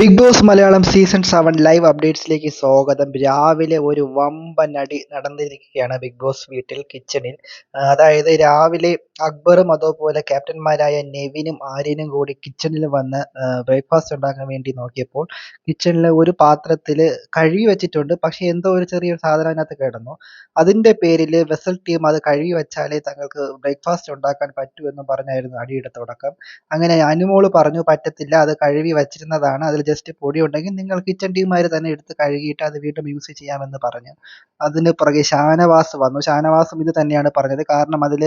Bigg Boss Malayalam season seven live അപ്ഡേറ്റ്സിലേക്ക് സ്വാഗതം. രാവിലെ ഒരു വമ്പൻ അടി നടന്നിരിക്കുകയാണ് ബിഗ് ബോസ് വീട്ടിൽ കിച്ചണിൽ. അതായത് രാവിലെ അക്ബറും അതുപോലെ ക്യാപ്റ്റന്മാരായ നെവിനും ആര്യനും കൂടി കിച്ചണിൽ വന്ന് ബ്രേക്ക്ഫാസ്റ്റ് ഉണ്ടാക്കാൻ വേണ്ടി നോക്കിയപ്പോൾ കിച്ചണിൽ ഒരു പാത്രത്തിൽ കഴുകി വെച്ചിട്ടുണ്ട്. പക്ഷേ എന്തോ ഒരു ചെറിയൊരു സാധനം അതിനകത്ത് കിടന്നു. അതിന്റെ പേരിൽ വെസൽ ടീം അത് കഴുകി വെച്ചാലേ തങ്ങൾക്ക് ബ്രേക്ക്ഫാസ്റ്റ് ഉണ്ടാക്കാൻ പറ്റൂ എന്ന് പറഞ്ഞായിരുന്നു അടിയുടെ തുടക്കം. അങ്ങനെ അനുമോൾ പറഞ്ഞു പറ്റത്തില്ല അത് കഴുകി വച്ചിരുന്നതാണ്. അതിൽ ജസ്റ്റ് പൊടി ഉണ്ടെങ്കിൽ നിങ്ങൾ കിച്ചൺ ടീമുകാർ തന്നെ എടുത്ത് കഴുകിയിട്ട് അത് വീണ്ടും യൂസ് ചെയ്യാമെന്ന് പറഞ്ഞു. അതിന് പുറകെ ഷാനവാസ് വന്നു. ഷാനവാസും ഇത് തന്നെയാണ് പറഞ്ഞത്. കാരണം അതിൽ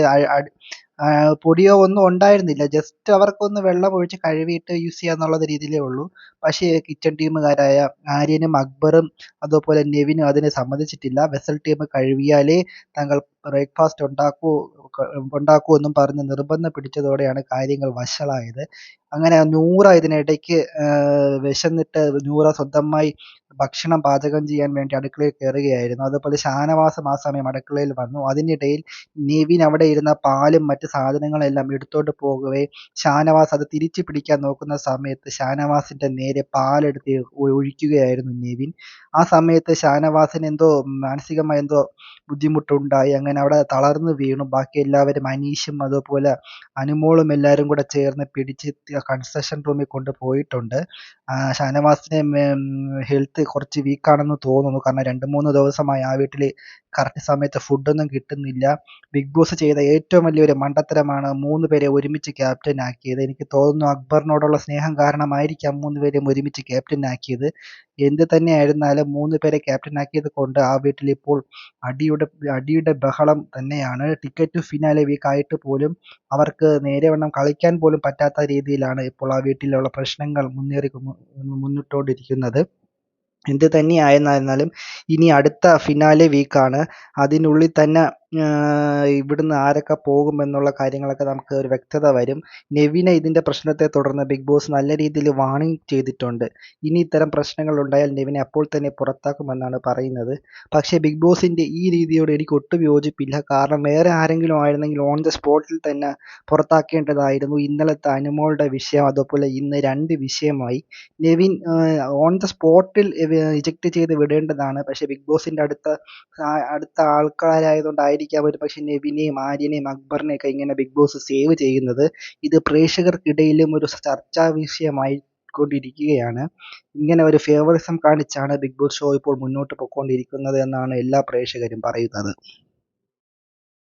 പൊടിയോ ഒന്നും ഉണ്ടായിരുന്നില്ല. ജസ്റ്റ് അവർക്കൊന്ന് വെള്ളം ഒഴിച്ച് കഴുകിയിട്ട് യൂസ് ചെയ്യാന്നുള്ള രീതിയിലേ ഉള്ളൂ. പക്ഷേ കിച്ചൺ ടീമുകാരായ ആര്യനും അക്ബറും അതുപോലെ നെവിനും അതിനെ സമ്മതിച്ചിട്ടില്ല. വെസൽ ടീം കഴുകിയാലേ തങ്ങൾ ബ്രേക്ക്ഫാസ്റ്റ് ഉണ്ടാക്കൂ ഉണ്ടാക്കൂ എന്നും പറഞ്ഞ് നിർബന്ധം പിടിച്ചതോടെയാണ് കാര്യങ്ങൾ വഷളായത്. അങ്ങനെ നൂറ ഇതിനിടയ്ക്ക് വിശന്നിട്ട് നൂറ സ്വന്തമായി ഭക്ഷണം പാചകം ചെയ്യാൻ വേണ്ടി അടുക്കളയിൽ കയറുകയായിരുന്നു അതുപോലെ ഷാനവാസും ആ സമയം അടുക്കളയിൽ വന്നു. അതിനിടയിൽ നിവിൻ അവിടെ ഇരുന്ന പാലും മറ്റു സാധനങ്ങളും എല്ലാം എടുത്തോണ്ട് പോകവേ. ഷാനവാസ് അത് തിരിച്ചു പിടിക്കാൻ നോക്കുന്ന സമയത്ത് ഷാനവാസിന്റെ നേരെ പാലെടുത്ത് ഒഴിക്കുകയായിരുന്നു നിവിൻ. ആ സമയത്ത് ഷാനവാസിന് എന്തോ മാനസികമായ എന്തോ ബുദ്ധിമുട്ടുണ്ടായി. അങ്ങനെ അവിടെ തളർന്നു വീണു. ബാക്കി എല്ലാവരും അനീഷും അതുപോലെ അനുമോളും എല്ലാവരും കൂടെ ചേർന്ന് പിടിച്ച് കൺസ്ട്രക്ഷൻ റൂമിൽ കൊണ്ടുപോയിട്ടുണ്ട് ഷാനവാസിന് ഹെൽത്ത് കുറച്ച് വീക്കാണെന്ന് തോന്നുന്നു. കാരണം രണ്ട് മൂന്ന് ദിവസമായി ആ വീട്ടിൽ കറക്റ്റ് സമയത്ത് ഫുഡൊന്നും കിട്ടുന്നില്ല. ബിഗ് ബോസ് ചെയ്ത ഏറ്റവും വലിയൊരു മണ്ടത്തരമാണ് മൂന്ന് പേരെ ഒരുമിച്ച് ക്യാപ്റ്റൻ ആക്കിയത്. എനിക്ക് തോന്നുന്നു അക്ബറിനോടുള്ള സ്നേഹം കാരണമായിരിക്കാം മൂന്ന് പേരെയും ഒരുമിച്ച് ക്യാപ്റ്റൻ ആക്കിയത്. എന്ത് തന്നെയായിരുന്നാലും മൂന്ന് പേരെ ക്യാപ്റ്റൻ ആക്കിയത് കൊണ്ട് ആ വീട്ടിൽ ഇപ്പോൾ അടിയുടെ അടിയുടെ ബഹളം തന്നെയാണ്. ടിക്കറ്റ് ഫിനാലെ വീക്ക് ആയിട്ട് പോലും അവർക്ക് നേരെ വണ്ണം കളിക്കാൻ പോലും പറ്റാത്ത രീതിയിലാണ് ഇപ്പോൾ ആ വീട്ടിലുള്ള പ്രശ്നങ്ങൾ മുന്നേറി മുന്നിട്ടുകൊണ്ടിരിക്കുന്നത് എന്ത് തന്നെയായിരുന്നാലും ഇനി അടുത്ത ഫിനാലെ വീക്കാണ് അതിനുള്ളിൽ തന്നെ ഇവിടുന്ന് ആരൊക്കെ പോകുമെന്നുള്ള കാര്യങ്ങളൊക്കെ നമുക്ക് ഒരു വ്യക്തത വരും. നെവിനെ ഇതിന്റെ പ്രശ്നത്തെ തുടർന്ന് ബിഗ് ബോസ് നല്ല രീതിയിൽ വാണിംഗ് ചെയ്തിട്ടുണ്ട്. ഇനി ഇത്തരം പ്രശ്നങ്ങൾ ഉണ്ടായാൽ നെവിനെ അപ്പോൾ തന്നെ പുറത്താക്കുമെന്നാണ് പറയുന്നത്. പക്ഷേ ബിഗ് ബോസിന്റെ ഈ രീതിയോട് എനിക്ക് ഒട്ടും യോജിപ്പില്ല. കാരണം വേറെ ആരെങ്കിലും ആയിരുന്നെങ്കിൽ ഓൺ ദ സ്പോട്ടിൽ തന്നെ പുറത്താക്കേണ്ടതായിരുന്നു. ഇന്നലത്തെ അനുമോളുടെ വിഷയം അതുപോലെ ഇന്ന് രണ്ട് വിഷയമായി. നെവിൻ ഓൺ ദ സ്പോട്ടിൽ ഇജക്റ്റ് ചെയ്ത് വിടേണ്ടതാണ്. പക്ഷേ ബിഗ് ബോസിന്റെ അടുത്ത അടുത്ത ആൾക്കാരായതുകൊണ്ടായിരിക്കും ആയിരിക്കാം ഒരു പക്ഷേ നെവിനെയും ആര്യനെയും അക്ബറിനെയൊക്കെ ഇങ്ങനെ ബിഗ് ബോസ് സേവ് ചെയ്യുന്നത് ഇത് പ്രേക്ഷകർക്കിടയിലും ഒരു ചർച്ചാ വിഷയമായി കൊണ്ടിരിക്കുകയാണ് ഇങ്ങനെ ഒരു ഫേവറിസം കാണിച്ചാണ് ബിഗ് ബോസ് ഷോ ഇപ്പോൾ മുന്നോട്ട് പോയിക്കൊണ്ടിരിക്കുന്നത് എന്നാണ് എല്ലാ പ്രേക്ഷകരും പറയുന്നത്.